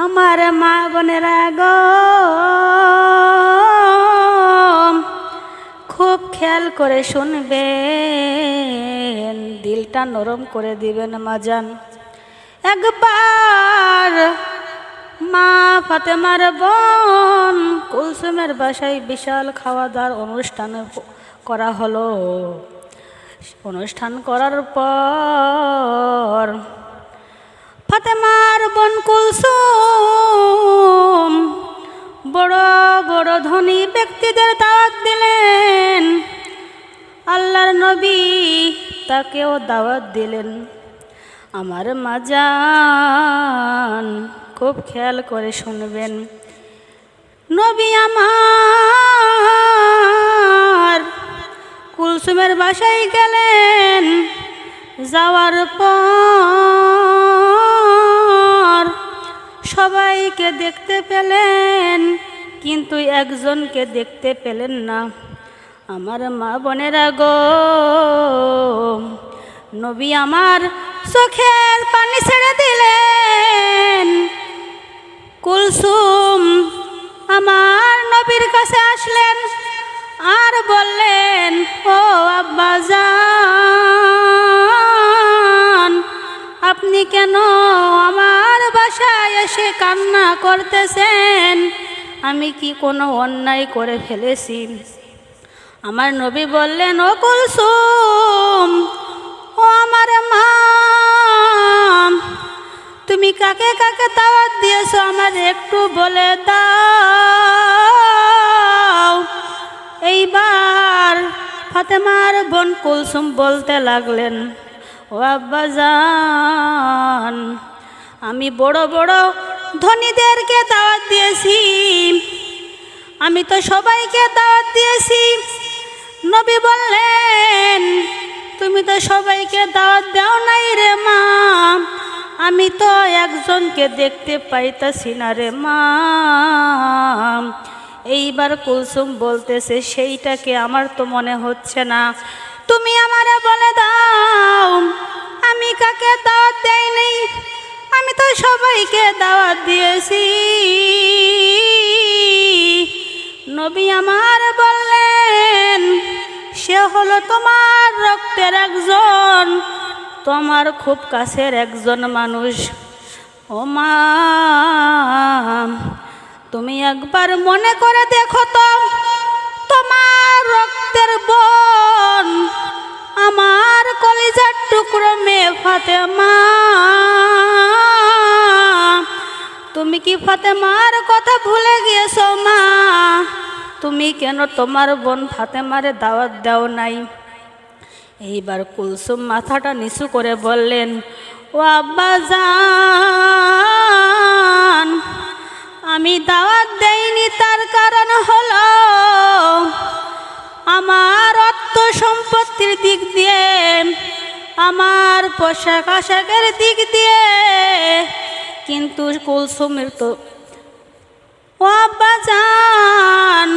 আমার মা বোনেরা গো, খুব খেয়াল করে শুনবেন, দিলটা নরম করে দিবেন মাজান একবার মা ফাতেমার বোন কুলসুমের বাসায় বিশাল খাওয়া দাওয়ার অনুষ্ঠান করা হলো। অনুষ্ঠান করার পর ফাতেমার বোন বড় ধনী ব্যক্তিদের দাওয়াত দিলেন। আল্লাহর নবী তাকেও দাওয়াত দিলেন। আমার মাজান খুব খেয়াল করে শুনবেন। নবী আমার কুলসুমের বাসায় গেলেন। যাওয়ার পর সবাইকে দেখতে পেলেন। কিন্তু একজনকে দেখতে পেলেন না। আমার মা বোনেরা গো, নবী আমার চোখের পানি ছেড়ে দিলেন। কুলসুম আমার নবীর কাছে আসলেন আর বললেন, ও আব্বা যান আপনি কেন আমার বাসায় এসে কান্না করতেছেন? আমি কি কোনো অন্যায় করে ফেলেছি? আমার নবী বললেন, ও কুলসুম, ও আমার মা, তুমি কাকে কাকে দাওয়াত দিয়েছ আমার একটু বলে দাও। এইবার ফাতেমার বোন কুলসুম বলতে লাগলেন, ও আব্বা জান আমি বড় বড় ধনীদেরকে দাওয়াত দিয়েছি। আমি তো সবাইকে দাওয়াত দিয়েছি। নবী বললেন, তুমি তো সবাইকে দাওয়াত দাও নাই রে মা। আমি তো একজনকে দেখতে পাইতাছি না রে মা। এইবার কুলসুম বলতেছে সেইটাকে আমার তো মনে হচ্ছে না। তুমি আমারে বলে দাও, আমি কাকে দাওয়াত দেয়নি আমি সবাইকে দাওয়াত দিয়েছি। নবী আমার বললেন, সে হলো তোমার রক্তের একজন, তোমার খুব কাছের একজন মানুষ। ও মা, তুমি একবার মনে করে দেখো তো, তোমার রক্তের বোন, আমার কলিজার টুকরো মেয়ে ফাতেমা। কি ফাতেমার কথা ভুলে গিয়েছো, মা? তুমি কেন তোমার বোন ফাতেমারে দাওয়াত দাও নাই? এইবার কুলসুম মাথাটা নিচু করে বললেন, ও আব্বা জান, আমি দাওয়াত দেইনি, তার কারণ হলো আমার অর্থ সম্পত্তির দিক দিয়ে, আমার পোশাক আশাকের দিক দিয়ে কিন্তু কুলসুমের তো ও আব্বা জান,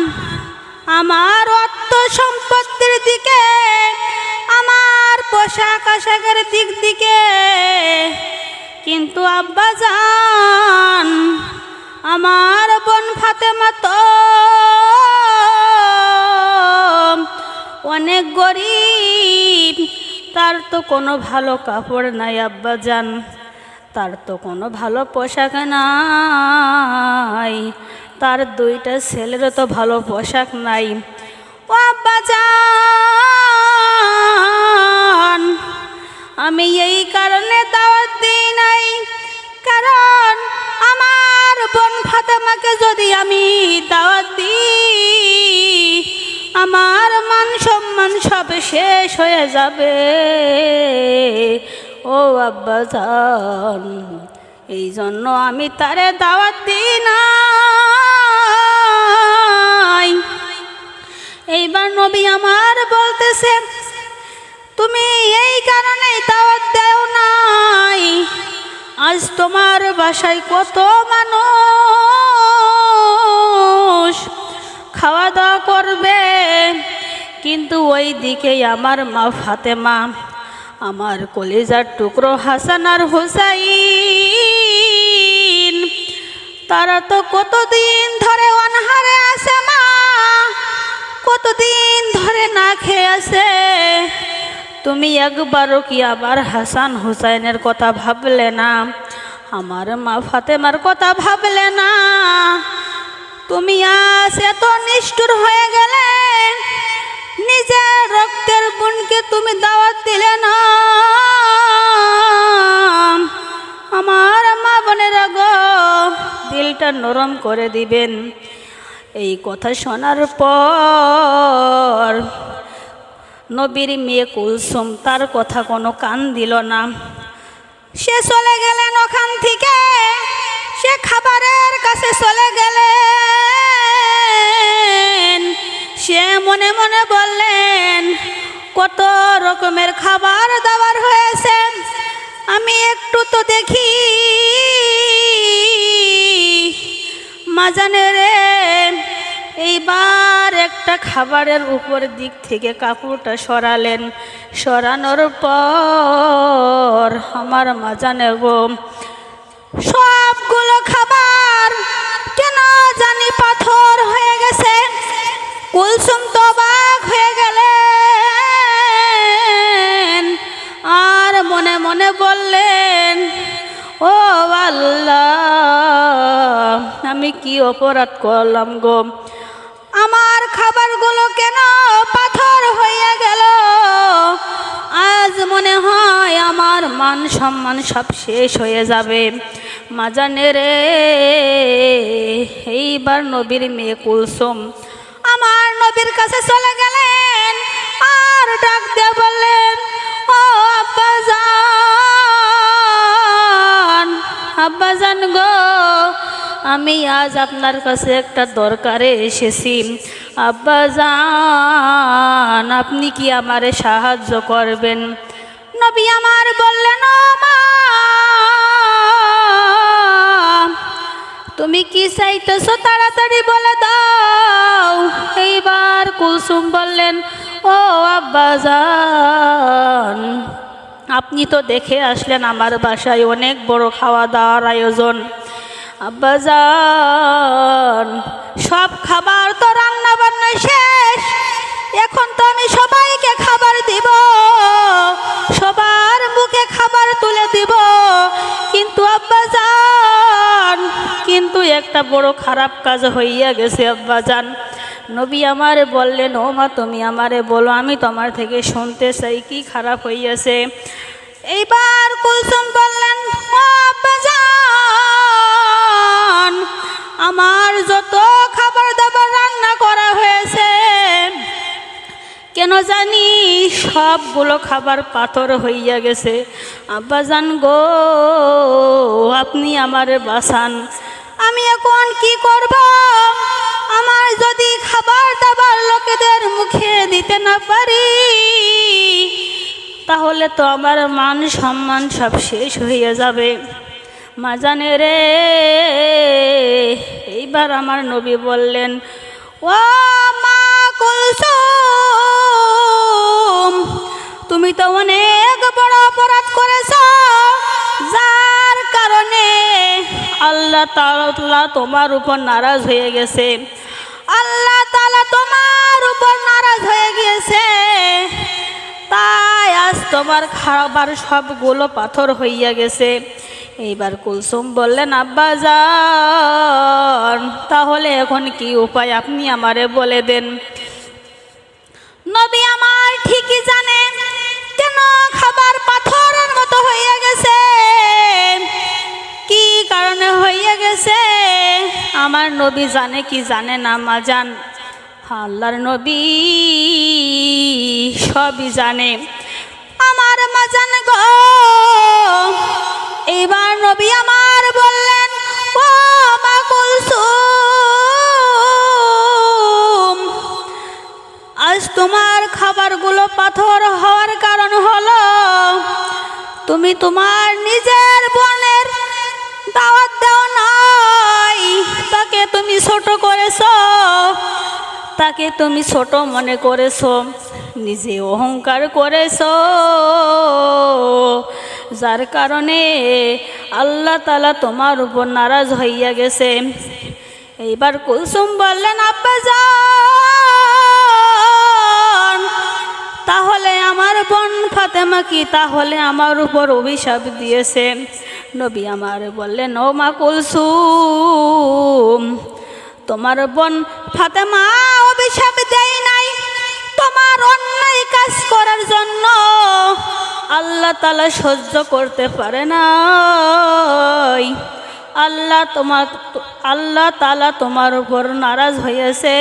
আমার অর্থ সম্পত্তির দিকে, আমার পোশাক আশাকের দিক দিকে। কিন্তু আব্বা জান, আমার বোন ফাতেমা তো অনেক গরিব, তার তো কোনো ভালো কাপড় নাই আব্বা জান। তার তো কোনো ভালো পোশাক নাই। তার দুইটা ছেলেরও তো ভালো পোশাক নাই। ও আব্বা জান, আমি এই কারণে দাওয়াত দিই নাই। কারণ আমার বোন ফাতেমাকে যদি আমি দাওয়াত দিই, আমার মান সম্মান সব শেষ হয়ে যাবে। ও আব্বা জান, এই জন্য আমি তারে দাওয়াত দিই নাই। এইবার নবী আমার বলতেছে, তুমি এই কারণে দাওয়াত দেও নাই। আজ তোমার বাসায় কত মানুষ খাওয়া দাওয়া করবে, কিন্তু ওই দিকেই আমার মা ফাতেমা আমার কলিজার টুকরো হাসান আর হুসাইন। তারা তো কতদিন ধরে অনহারে আসে মা, কতদিন ধরে না খেয়ে আসে তুমি একবারও কি আবার হাসান হুসাইনের কথা ভাবলে না? আমার মা ফাতেমার কথা ভাবলে না? তুমি আজ এত নিষ্ঠুর হয়ে গেলে নিজের রক্তের বোনকে তুমি দাওয়াত দিলে না। আমার মা বোনেরা গো, দিলটা নরম করে দিবেন। এই কথা শোনার পর নবীর মেয়ে কুলসুম তার কথা কোনো কান দিল না। সে চলে গেলেন ওখান থেকে, সে খাবারের কাছে চলে গেলেন। সে মনে মনে বললেন, কত রকমের খাবার দাবার হয়েছে, আমি একটু তো দেখি। মাজানে রে, এইবার একটা খাবারের উপর দিক থেকে কাপড়টা সরালেন। সরানোর পর আমার মাজানে গো কুলসুম তো হয়ে গেলেন, আর মনে মনে বললেন, ও আল্লাহ, আমি কি অপরাধ করলাম গো? আমার খাবারগুলো কেন পাথর হয়ে গেল? আজ মনে হয় আমার মান সম্মান সব শেষ হয়ে যাবে। মাজানে রে, এইবার নবীর মেয়ে কুলসুম আমার নবীর কাছে চলে গেলেন। আর ডাক দিয়ে বললেন, ও আব্বা জান আব্বা জান গো, আমি আজ আপনার কাছে একটা দরকারে এসেছি। আব্বা জান আপনি কি আমারে সাহায্য করবেন? নবী আমার বললেন তুমি কি চাইতেছো তাড়াতাড়ি বলে দাও? এইবার কুলসুম বললেন, ও আব্বা জান আপনি তো দেখে আসলেন আমার বাসায় অনেক বড় খাওয়া দাওয়ার আয়োজন। আব্বাজান, সব খাবার তো রান্না বান্না শেষ, এখন তো আমি সবাইকে খাবার দিব। সবার মুখে খাবার তুলে দিব। কিন্তু আব্বাজান, কিন্তু একটা বড় খারাপ কাজ হইয়া গেছে আব্বাজান। নবী আমারে বললেন, ও মা, তুমি আমারে বলো, আমি তোমার থেকে শুনতে চাই, কি খারাপ হইয়াছে? এইবার কুলসুম বললেন আমার যত খাবার দাবার রান্না করা হয়েছে, কেন জানি সবগুলো খাবার পাথর হইয়া গেছে। আব্বাজান গো, আপনি আমারে বাসান আমি এখন কি করব? আমার যদি খাবার দাবার লোকেদের মুখে দিতে না পারি, তাহলে তো আমার মান সম্মান সব শেষ হয়ে যাবে। মাজানে রে, এইবার আমার নবী বললেন, ও মা কুলসুম, তুমি তো অনেক বড় অপরাধ করেছ। যার কারণে আল্লাহ তোমার উপর নারাজ হয়ে গেছে। গিয়েছে। তাই আজ তোমার খাবার সবগুলো পাথর হইয়া গেছে। এইবার কুলসুম বললেন, আব্বা যান তাহলে এখন কি উপায় আপনি আমারে বলে দেন? নবী আমার ঠিকই জানে কেন খাবার পাথরের মতো হইয়া গেছে। কি কারণে হইয়া গেছে? আমার নবী জানে কি জানে না, মা জান। আল্লাহর নবী সবই জানে। আমার মা জান গো, এবার নবী আমার বললেন, ও মা কুলসুম, আজ তোমার খাবারগুলো পাথর হওয়ার কারণ হলো, তুমি তোমার নিজের বোনের দাওয়াত দাও নাই, তাকে তুমি ছোট করেছ। তাকে তুমি ছোট মনে করেছ, নিজে অহংকার করেছ। যার কারণে আল্লাহ তালা তোমার উপর নারাজ হইয়া গেছে। এইবার কুলসুম বললেন আব্বা যান তাহলে আমার বোন ফাতেমা কি? তাহলে আমার উপর অভিশাপ দিয়েছে। নবী আমার বললেন, ও মা কুলসুম, তোমার বোন ফাতেমা অভিশাপ দেয় নাই। তোমার অন্যায় কাজ করার জন্য আল্লাহ তালা সহ্য করতে পারে না আল্লাহ তোমার, আল্লাহ তালা তোমার উপর নারাজ হয়েছে।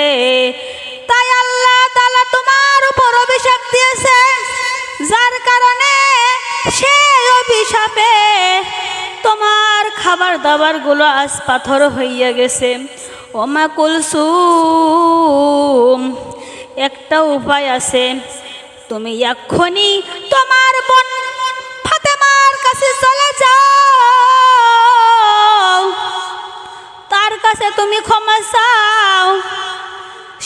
তাই আল্লাহ তালা তোমার উপর অভিশাপ দিয়েছে। যার কারণে সেই অভিশাপে তোমার খাবার দাবারগুলো আজ পাথর হইয়া গেছে। ওমা কুলসুম, একটা উপায় আছে। তুমি এক্ষুনি তোমার বোন ফাতেমার কাছে চলে যাও। তার কাছে তুমি ক্ষমা চাও।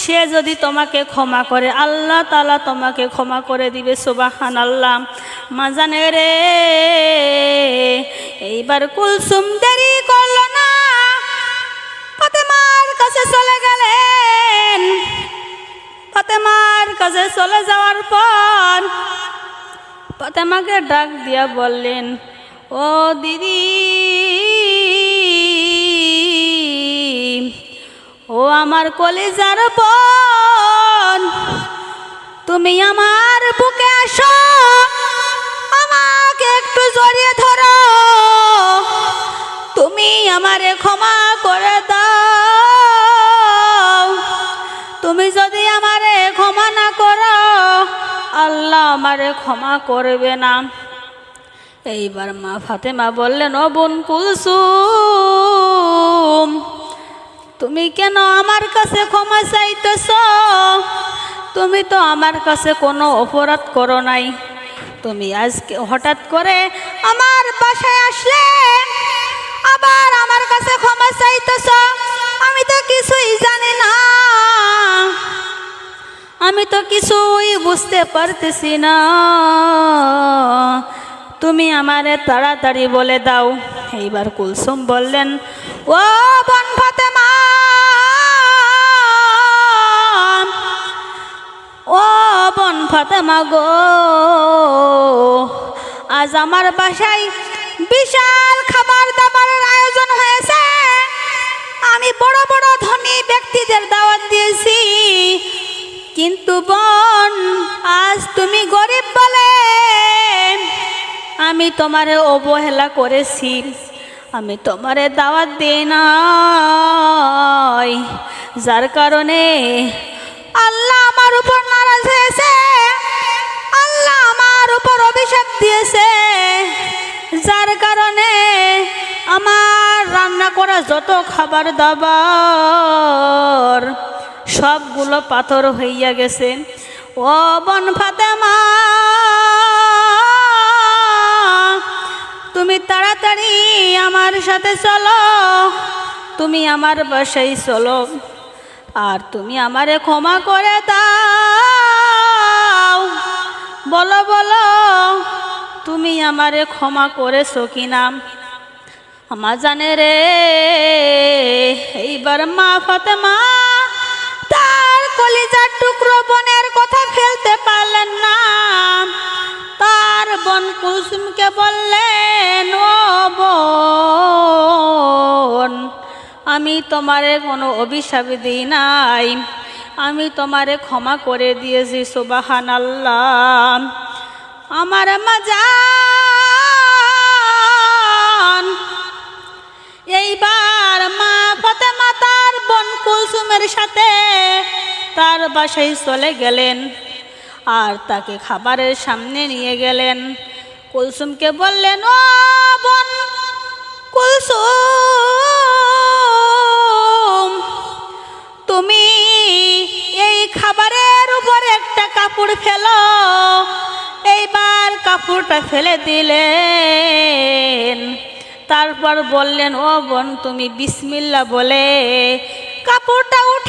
সে যদি তোমাকে ক্ষমা করে, আল্লাহ তালা তোমাকে ক্ষমা করে দিবে সুবাহান আল্লাহ মাজানে রে, এইবার কুলসুম দেরি করল কাছে চলে গেলেন। ফাতেমার কাছে চলে যাওয়ার পর ফাতেমাকে ডাক দিয়া বললেন, ও দিদি, ও আমার কলেজার বোন, তুমি আমার বুকে আসো, আমাকে একটু জড়িয়ে ধরো। তুমি আমারে ক্ষমা করে দাও। যদি আমারে ক্ষমা না করো, আল্লাহ আমারে ক্ষমা করবে না। এইবার মা ফাতেমা বললেন, ও বোন কুলসুম, তুমি কেন আমার কাছে ক্ষমা চাইতেছ? তুমি তো আমার কাছে কোনো অপরাধ করো নাই। তুমি আজকে হঠাৎ করে আমার বাসায় আসলে, আবার আমার কাছে ক্ষমা চাইতেছ? আমি তো কিছুই জানি না। আমি তো কিছুই বুঝতে পারতেছি না। তুমি আমারে তাড়াতাড়ি বলে দাও। এইবার কুলসুম বললেন, ও বন ফাতেমা! ও বন ফাতেমা গো! আজ আমার বাসায় বিশাল খাবার দাবারের আয়োজন হয়েছে। আমি বড় বড় ধনী ব্যক্তিদের দাওয়াত দিয়েছি। কিন্তু বোন, আজ তুমি গরিব বলে। আমি তোমারে অবহেলা করেছি, আমি তোমারে দাওয়াত দিই নাই। যার কারণে আল্লাহ আমার উপর নারাজ হয়েছে, আল্লাহ আমার উপর অভিশাপ দিয়েছে। যার কারণে আমার রান্না করা যত খাবার দাবার সবগুলো পাথর হইয়া গেছে। ও বন ফাতেমা, তুমি তাড়াতাড়ি আমার সাথে চলো, তুমি আমার বাসায় চলো, আর তুমি আমারে ক্ষমা করে দাও। বলো বলো, তুমি আমারে ক্ষমা করেছ কিনা? আমার জানে রে, এইবার মা ফাতেমা কলিজার টুকরো বোনের কথা ফেলতে পারলেন না। তার বোন কুসুমকে বললেন, ও বোন, আমি তোমারে কোনো অভিশাপ দিই নাই। আমি তোমারে ক্ষমা করে দিয়েছি সুবাহান আল্লাহ আমার মাজান। এইবার মা ফতেমা তার বোন কুলসুমের সাথে তার বাসায় চলে গেলেন আর তাকে খাবারের সামনে নিয়ে গেলেন। কুলসুমকে বললেন, ও বোন, কুলসুম, তুমি এই খাবারের উপর একটা কাপড় ফেলো। এইবার কাপড়টা ফেলে দিলেন। তারপর বললেন, ও বোন, তুমি বিসমিল্লা বলে কাপড়টা উঠাইয়ে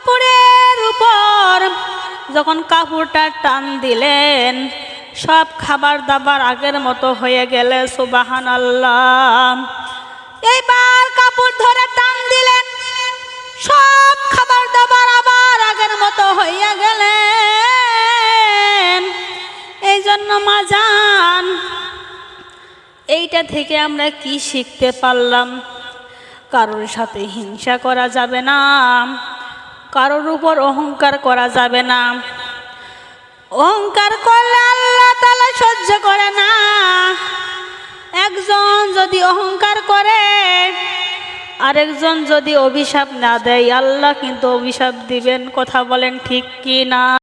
কাপড়ের উপর। যখন কাপড়টা টান দিলেন, সব খাবার দাবার আগের মতো হয়ে গেলে সুবাহান আল্লাহ এইবার কাপড় ধরে টান দিলেন, সব খাবার দাবার আবার আগের মতো হইয়া গেলেন। এই জন্য মাজান এইটা থেকে আমরা কি শিখতে পারলাম? কারোর সাথে হিংসা করা যাবে না। কারোর উপর অহংকার করা যাবে না। অহংকার করলে আল্লাহ তালা সহ্য করে না। একজন যদি অহংকার করে, আরেকজন যদি অভিশাপ না দেয়, আল্লাহ কিন্তু অভিশাপ দিবেন। কথা বলেন ঠিক কি না?